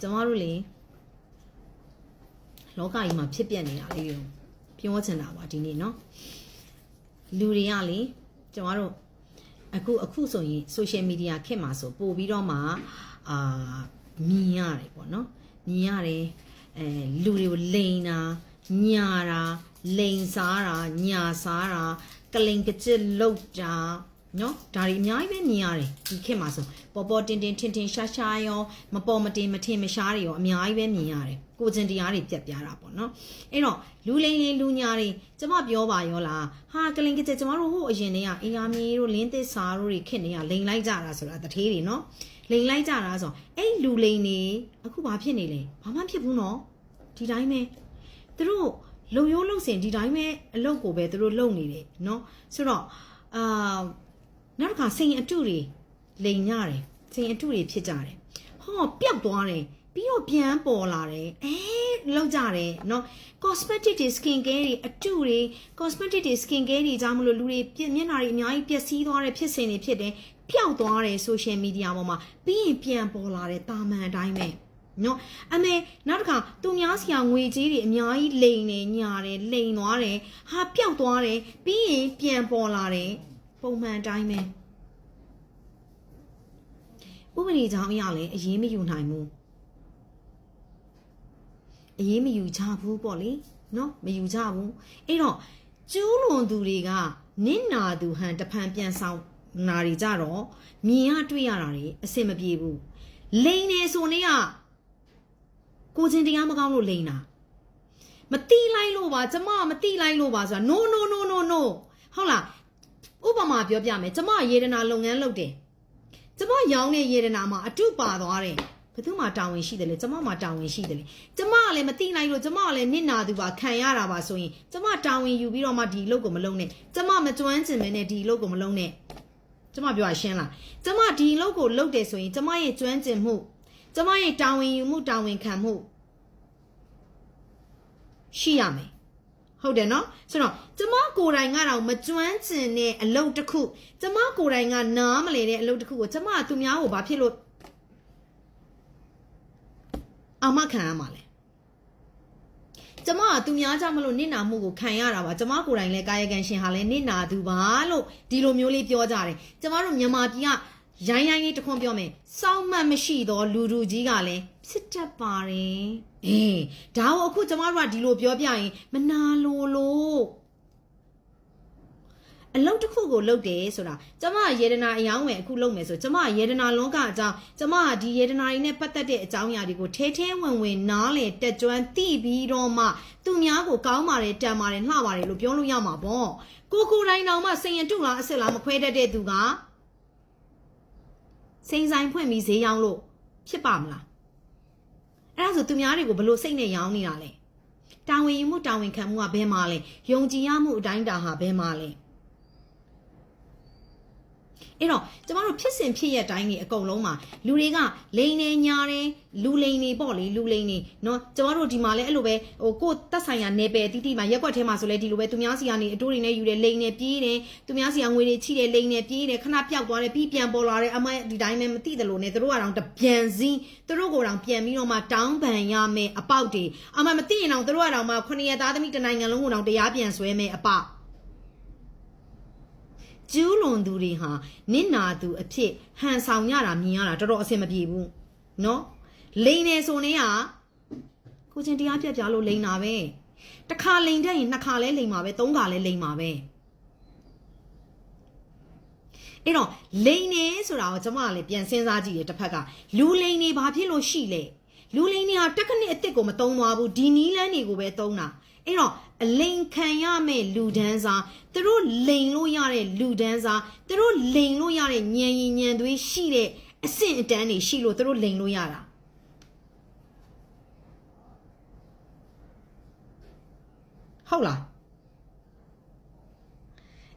ကျမတို့လေလောကကြီးမှာဖြစ်ပြနေတာလေးကိုပြောချင်တာပါဒီနေ့เนาะလူတွေကလေကျမတို့အခုအခုဆိုရင် social media ခေတ်မှာဆိုပို့ပြီးတော့မှအာမြင်ရတယ်ပေါ့နော်မြင်ရတယ်အဲလူတွေကိုလိန်တာညာတာလိန်စားတာညာစားတာကလိန်ကကြစ်လောက်တာ နော်ဒါတွေအများကြီးပဲမြင်ရတယ်ဒီခေတ်မှာဆိုပေါ်ပေါ်တင်တင်ထင်ထင်ရှားရှားရောမပေါ်မတင်မထင်မရှားတွေရောအများကြီးပဲမြင်ရတယ်ကိုကျင်တရားတွေပြက်ပြားတာပေါ့နော်အဲ့တော့လူလိန်လိန်လူညာတွေကျမပြောပါရောလားဟာကလင်ကကြကျမတို့ဟိုအရင်တည်းကအေးယာမီတို့လင်းသစ်စာတို့တွေခင့်နေရလိန်လိုက်ကြတာဆိုတာတထေးတွေနော်လိန်လိုက်ကြတာဆိုအဲ့လူလိန်နေအခုဘာဖြစ်နေလဲဘာမှဖြစ်ဘူးနော်ဒီတိုင်းပဲသူတို့လုံရိုးလုံစင်ဒီတိုင်းပဲအလုပ်ကိုပဲသူတို့လုပ်နေတယ်နော်ဆိုတော့အာ နောက်တစ်ခါစိန်အတုတွေလိန်ရတယ်စိန်အတုတွေဖြစ်ကြတယ်ဟောပျောက်သွားတယ်ပြီးတော့ပြန်ပေါ်လာတယ်အဲလောက်ကြတယ်เนาะ cosmetic တွေ skin care တွေအတုတွေ cosmetic တွေ skin care တွေကြောင့်မလို့လူတွေပြမျက်နှာတွေအများကြီးပျက်စီးသွားတဲ့ဖြစ်စဉ်တွေဖြစ်တယ်ပျောက်သွားတယ် social media ပေါ်မှာပြီးရင်ပြန်ပေါ်လာတယ်တာမန်အတိုင်းပဲနော်အမေနောက်တစ်ခါသူများစီကငွေကြေးတွေအများကြီးလိန်နေညာတယ်လိန်သွားတယ်ဟာပျောက်သွားတယ်ပြီးရင်ပြန်ပေါ်လာတယ် ပုံမှန်အတိုင်းပဲဥပဒေကြောင့်အရာလည်းအရေးမယူနိုင်ဘူးအရေးမယူကြဘူးပေါ့လေနော်မယူကြဘူးအဲ့တော့ကျူးလွန်သူတွေကနင့်နာသူဟန်တဖန်ပြန်ဆောင်နာတွေကြတော့မြင်ရတွေ့ရတာတွေအဆင်မပြေဘူးလိန်နေဆိုနေကကိုချင်းတရားမကောင်းလို့လိန်တာမတိလိုက်လို့ပါကျမမတိလိုက်လို့ပါဆိုတာ no no no no no ဟုတ်လား ဥပမာပြောပြမယ်ကျမရေဒနာလုပ်ငန်းလုပ်တယ်ကျမရောင်းတဲ့ရေဒနာမှာအတုပါသွားတယ်ဘယ်သူမှတာဝန်ရှိတယ်လေကျမမှတာဝန်ရှိတယ်လေကျမကလည်းမတိလိုက်လို့ကျမကလည်းနစ်နာသူပါခံရတာပါဆိုရင်ကျမတာဝန်ယူပြီးတော့မှဒီအလုပ်ကိုမလုပ်နဲ့ကျမမကျွမ်းကျင်မဲနဲ့ဒီအလုပ်ကိုမလုပ်နဲ့ကျမပြောရရှင်းလားကျမဒီအလုပ်ကိုလုပ်တယ်ဆိုရင်ကျမရဲ့ကျွမ်းကျင်မှုကျမရဲ့တာဝန်ယူမှုတာဝန်ခံမှုရှိရမယ် ဟုတ်တယ်နော်ဆိုတော့ကျမကိုယ်တိုင်ကတော့မကျွမ်းကျင်တဲ့အလုပ်တစ်ခုကျမကိုယ်တိုင်ကနားမလဲတဲ့အလုပ်တစ်ခုကိုကျမကသူများကိုဘာဖြစ်လို့အာမခံရမှာလဲကျမကသူများကြောင့်မလို့နစ်နာမှုကိုခံရတာပါကျမကိုယ်တိုင်လည်းကာယကံရှင်ဟာလည်းနစ်နာသူပါလို့ဒီလိုမျိုးလေးပြောကြတယ်ကျမတို့မြန်မာပြည်ကရိုင်းရိုင်းလေးတစ်ခွန်းပြောမယ်စောင့်မှတ်မရှိသောလူလူကြီးကလည်း ဖြစ်တတ်ပါတယ်အေးဒါကိုအခုကျမတို့ကဒီလိုပြောပြရင်မနာလိုလို့အလုပ်တစ်ခုကိုလုပ်တယ်ဆိုတာကျမရေဒနာအယောင်းဝယ်အခုလုပ်မယ်ဆိုကျမရေဒနာလွန်ကအကြောင်းကျမကဒီရေဒနာတွေနဲ့ပတ်သက်တဲ့အကြောင်းအရာတွေကိုထဲထဲဝင်ဝင်နားလေတက်ကြွသိပြီးတော့မှသူများကိုကောင်းပါတယ်တန်ပါတယ်လှပါတယ်လို့ပြောလို့ရမှာပေါ့ကိုကိုတိုင်းတောင်မှစိန်ရတုလားအစ်စ်လားမခွဲတတ်တဲ့သူကစိန်ဆိုင်ဖွင့်ပြီးဈေးရောင်းလို့ဖြစ်ပါမလား အဲ့ဒါဆိုသူများတွေကိုဘလို့စိတ်နဲ့ရောင်းနေတာလဲတာဝန်ယူမှုတာဝန်ခံမှုကဘယ်မှာလဲယုံကြည်ရမှုအတိုင်းတာဟာဘယ်မှာလဲ အဲ့တော့ကျမတို့ဖြစ်စဉ်ဖြစ်ရတိုင်းနေအကုန်လုံးမှာလူတွေကလိန်နေညာတယ်လူလိန်နေပေါ့လေလူလိန်နေเนาะကျမတို့ဒီမှာလဲအဲ့လိုပဲဟိုကိုယ်တက်ဆိုင်ရာနေပယ်တီတီမှာရက်ွက်ထဲမှာဆိုလဲဒီလိုပဲသူများစီကနေအတိုးတွေနဲ့ယူတယ်လိန်နေပြေးတယ်သူများစီကငွေတွေချိတယ်လိန်နေပြေးတယ်ခဏပြောက်သွားတယ်ပြီးပြန်ပေါ်လာတယ်အမဒီတိုင်းနဲ့မသိတယ်လို့နဲ့တို့ကတော့တပြန်စင်းတို့ကိုတော့ပြန်ပြီးတော့မှတောင်းပန်ရမယ်အပေါက်တွေအမမသိရင်တော့တို့ကတော့မှခုနှစ်ရက်သားသမီးတနိုင်ငံလုံးကိုတော့တရားပြန်ဆွဲမယ်အပေါက် ကျူးလွန်သူတွေဟာနစ်နာသူအဖြစ်ဟန်ဆောင်ရတာမြင်ရတာတော်တော်အဆင်မပြေဘူးနော်လိန်နေဆိုနေကကိုချင်းတရားပြတ်ပြလို့လိန်တာပဲတစ်ခါလိန်တတ်ရင်နှစ်ခါလဲလိန်မှာပဲသုံးခါလဲလိန်မှာပဲအဲ့တော့လိန်နေဆိုတာကိုကျွန်မကလည်းပြန်စဉ်းစားကြည့်ရတစ်ဖက်ကလူလိန်နေဘာဖြစ်လို့ရှိလဲလူလိန်နေဟာတက်ကနစ်အစ်စ်ကိုမသုံးသွားဘူးဒီနီးလန်းတွေကိုပဲသုံးတာ အဲ့တော့အလိန်ခံရမဲ့လူဒန်းစားသူတို့လိန်လို့ရတဲ့လူဒန်းစားသူတို့လိန်လို့ရတဲ့ညံရင်ညံသွေးရှိတဲ့အဆင့်အတန်းတွေရှိလို့သူတို့လိန်လို့ရတာဟုတ်လား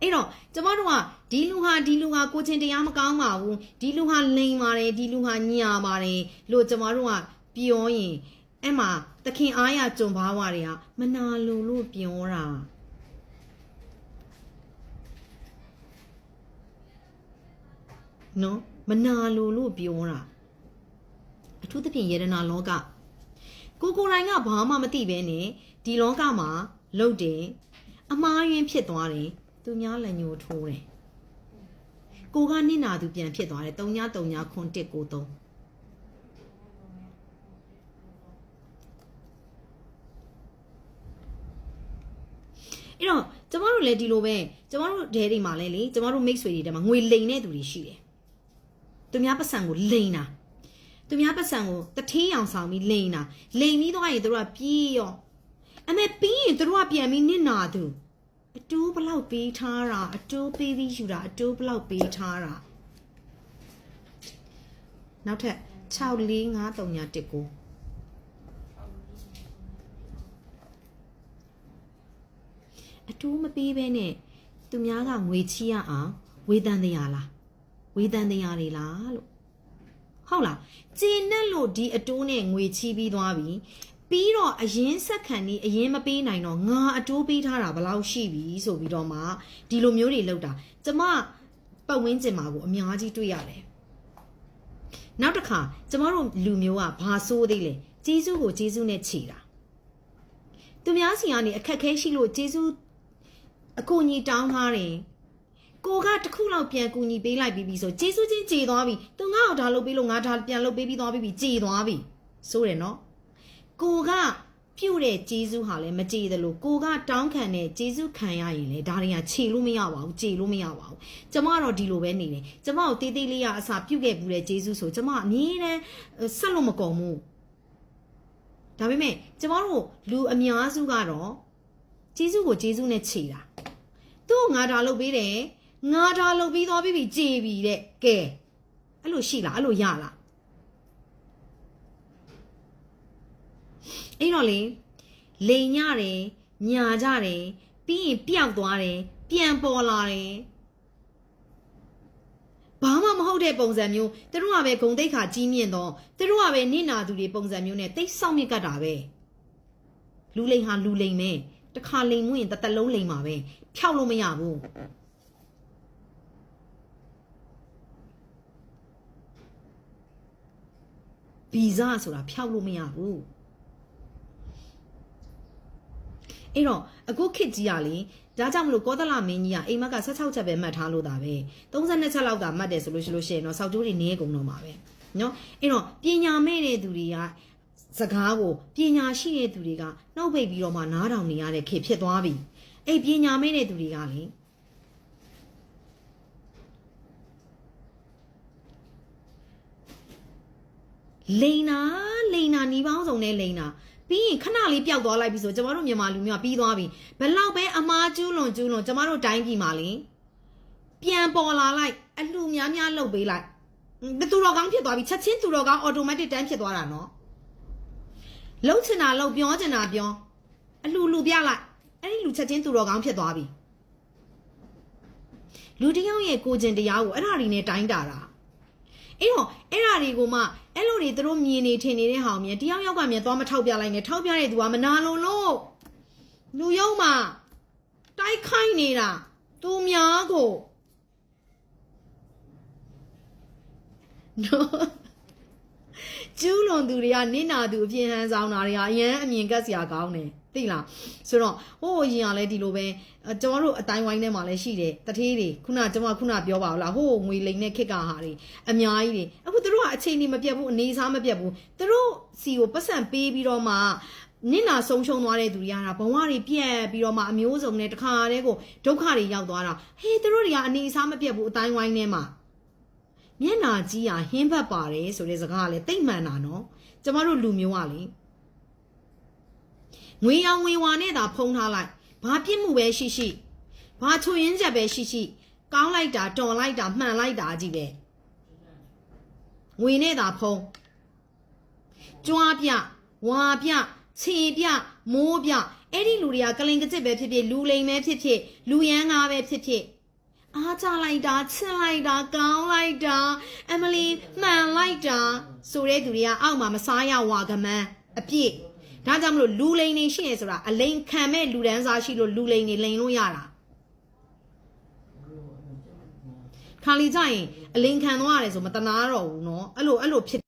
အဲ့တော့ကျမတို့ကဒီလူဟာဒီလူဟာကိုချင်းတရားမကောင်းပါဘူးဒီလူဟာလိန်ပါတယ်ဒီလူဟာညာပါတယ်လို့ကျမတို့ကပြောရင်အဲ့မှာ သခင်အားရကြုံပါဝတွေကမနာလိုလို့ပြောတာနော်မနာလိုလို့ပြောတာအထူးသဖြင့်ယေဒနာလောကကိုကိုယ်တိုင်ကဘာမှမသိဘဲနဲ့ဒီလောကမှာလှုပ်တယ်အမားယွင်းဖြစ်သွားတယ်သူများလက်ညှိုးထိုးတယ်ကိုကနစ်နာသူပြန်ဖြစ်သွားတယ်3ည3ညခွန်1ကို3 အဲ့တော့ကျမတို့လည်းဒီလိုပဲကျမတို့ဒဲတွေမှာလည်းလေကျမတို့မိတ်ဆွေတွေထဲမှာငွေလိန်တဲ့သူတွေရှိတယ်သူများပတ်စံကိုလိန်တာသူများပတ်စံကိုတထေးအောင်ဆောင်ပြီးလိန်တာလိန်ပြီးတော့ရင်တို့ကပြေးရောအမေပြီးရင်တို့ကပြန်ပြီးနစ်နာသူအတူဘလောက်ပေးထားတာအတူပေးပြီးယူတာအတူဘလောက်ပေးထားတာနောက်ထပ်6 4 5 3 1 1ကို အတူမပေးဘဲနဲ့သူများကငွေချီရအောင်ဝေတန်တရားလားဝေတန်တရားတွေလားလို့ဟုတ်လားကျင်းနဲ့လို့ဒီအတိုးနဲ့ငွေချီးပြီးသွားပြီပြီးတော့အရင်ဆက်ခံနေအရင်မပေးနိုင်တော့ငါအတိုးပေးထားတာဘယ်လောက်ရှိပြီဆိုပြီးတော့မှဒီလိုမျိုးတွေလောက်တာကျမပတ်ဝန်းကျင်မှာကိုအများကြီးတွေ့ရတယ်နောက်တစ်ခါကျမတို့လူမျိုးကဘာဆိုးသေးလဲဂျေစုကိုဂျေစုနဲ့ခြေတာသူများစီကနေအခက်ခဲရှိလို့ဂျေစု အကူအညီတောင်းထားတယ်ကိုကတစ်ခုလောက်ပြန်ကူညီပေးလိုက်ပြီးပြီဆိုဂျေစုချင်းကြေသွားပြီသူငါ့ကိုဒါလုပ်ပေးလို့ငါဒါပြန်လုပ်ပေးပြီးသွားပြီကြေသွားပြီဆိုတယ်နော်ကိုကပြုတ်တဲ့ဂျေစုဟာလည်းမကြေတယ်လို့ကိုကတောင်းခံတဲ့ဂျေစုခံရရင်လေဒါတွေကခြေလို့မရပါဘူးကြေလို့မရပါဘူးကျမကတော့ဒီလိုပဲနေတယ်ကျမကိုတေးသေးလေးရအစာပြုတ်ခဲ့ဘူးတဲ့ဂျေစုဆိုကျမအမြဲတမ်းဆက်လို့မကုန်ဘူးဒါပေမဲ့ကျမတို့လူအများစုကတော့ဂျေစုကိုဂျေစုနဲ့ခြေတာ သူ့ကိုငါဒါလုပ်ပေးတယ်ငါဒါလုပ်ပြီးသွားပြီပြီကြေပြီတဲ့ကဲအဲ့လိုရှိလားအဲ့လိုရလားအဲ့တော့လေလိန်ညတယ်ညာကြတယ်ပြီးရင်ပျောက်သွားတယ်ပြန်ပေါ်လာတယ်ဘာမှမဟုတ်တဲ့ပုံစံမျိုးသူတို့ကပဲဂုံတိတ်ခါကြီးမြင့်တော့သူတို့ကပဲနင့်နာသူတွေပုံစံမျိုးနဲ့တိတ်ဆောက်မြစ်ကတ်တာပဲလူလိန်ဟာလူလိန်ပဲ တခါလိန်မှုရင်တစ်သက်လုံးလိန်ပါပဲဖြောက်လို့မရဘူးဗီဇဆိုတာဖြောက်လို့မရဘူးအဲ့တော့အခုခေတ်ကြီးကလေဒါကြောင့်မလို့ကောသလမင်းကြီးကအိမ်မက်က16ချက်ပဲမှတ်ထားလို့တာပဲ32ချက်လောက်သာမှတ်တယ်ဆိုလို့ရှိလို့ရှိရင်တော့စောက်ကျိုးတွေနည်းကုန်တော့မှာပဲเนาะအဲ့တော့ပညာမဲ့တဲ့သူတွေက စကားကိုပညာရှိတဲ့သူတွေကနှုတ်ပိတ်ပြီးတော့မှနားထောင်နေရတဲ့ခေတ်ဖြစ်သွားပြီအဲ့ပညာမဲ့တဲ့သူတွေကလေလိန်နာလိန်နာနီးပေါင်းစုံနဲ့လိန်နာပြီးရင်ခဏလေးပျောက်သွားလိုက်ပြီဆိုကျမတို့မြန်မာလူမျိုးကပြီးသွားပြီဘလောက်ပဲအမားကျူးလွန်ကျူးလွန်ကျမတို့တိုင်းပြည်မှာလေပြန်ပေါ်လာလိုက်အလှများများလှုပ်ပေးလိုက်သူတော်ကောင်းဖြစ်သွားပြီချက်ချင်းသူတော်ကောင်းအော်တိုမက်တစ်တန်းဖြစ်သွားတာနော် လှုပ်ချင်တာလှုပ်ပြောချင်တာပြောအလှလှပြလိုက်အဲ့ဒီလူချက်ချင်းသူတော်ကောင်းဖြစ်သွားပြီလူတယောက်ရဲ့ကိုကျင်တရားကိုအဲ့ဒါတွေနဲ့တိုင်းတာတာအဲ့တော့အဲ့ဓာတွေကိုမှအဲ့လိုတွေသူတို့မြင်နေထင်နေတဲ့ဟောင်မြင်တယောက်ယောက်ကမြင်သွားမထောက်ပြလိုက်နဲ့ထောက်ပြတဲ့သူကမနာလို့လို့လူယုံမှာတိုက်ခိုင်းနေတာသူများကိုနော် ကျူးလွန်သူတွေကနင့်နာသူအပြင်ဟန်ဆောင်တာတွေကအရန်အမြင်ကက်စရာကောင်းတယ်သိလားဆိုတော့ဟိုးရင်ကလည်းဒီလိုပဲကျွန်တော်တို့အတိုင်းဝိုင်းထဲမှာလည်းရှိတယ်တထေးတွေခုနကျွန်မခုနပြောပါဦးလားဟိုးငွေလိမ်တဲ့ခက်ကဟာတွေအများကြီးတွေအခုတို့ကအချိန်ကြီးမပြတ်ဘူးအနေစားမပြတ်ဘူးတို့စီကိုပတ်စံပေးပြီးတော့မှနင့်နာဆုံးရှုံးသွားတဲ့သူတွေကဘဝတွေပြက်ပြီးတော့မှအမျိုးစုံနဲ့တခါတည်းကိုဒုက္ခတွေရောက်သွားတာဟေးတို့တွေကအနေစားမပြတ်ဘူးအတိုင်းဝိုင်းထဲမှာ မျက်နာကြီးဟာဟင်းဘတ်ပါတယ်ဆိုတဲ့စကားကလည်းတိတ်မှန်တာနော်ကျမတို့လူမျိုးကလေငွေရောင်ငွေဝါနဲ့သာဖုံးထားလိုက်ဘာပြစ်မှုပဲရှိရှိဘာချွေရင်းချက်ပဲရှိရှိကောင်းလိုက်တာတော်လိုက်တာမှန်လိုက်တာကြီးပဲငွေနဲ့သာဖုံးကြွားပြဝါပြခြေပြမိုးပြအဲ့ဒီလူတွေကကလင်ကကြစ်ပဲဖြစ်ဖြစ်လူလိမ်ပဲဖြစ်ဖြစ်လူရန်ကားပဲဖြစ်ဖြစ် အားကြလိုက်တာချစ်လိုက်တာကောင်းလိုက်တာအမလီမှန်လိုက်တာဆိုတဲ့သူတွေကအောက်မှာမစားရဝါကမန်းအပြည့်ဒါကြောင့်မလို့လူလိန်နေရှိရဆိုတာအလိန်ခံမဲ့လူဒန်းစားရှိလို့လူလိန်နေလိန်လို့ရတာခါလီကြရင်အလိန်ခံသွားရတယ်ဆိုမတနာတော့ဘူးเนาะအဲ့လိုအဲ့လိုဖြစ်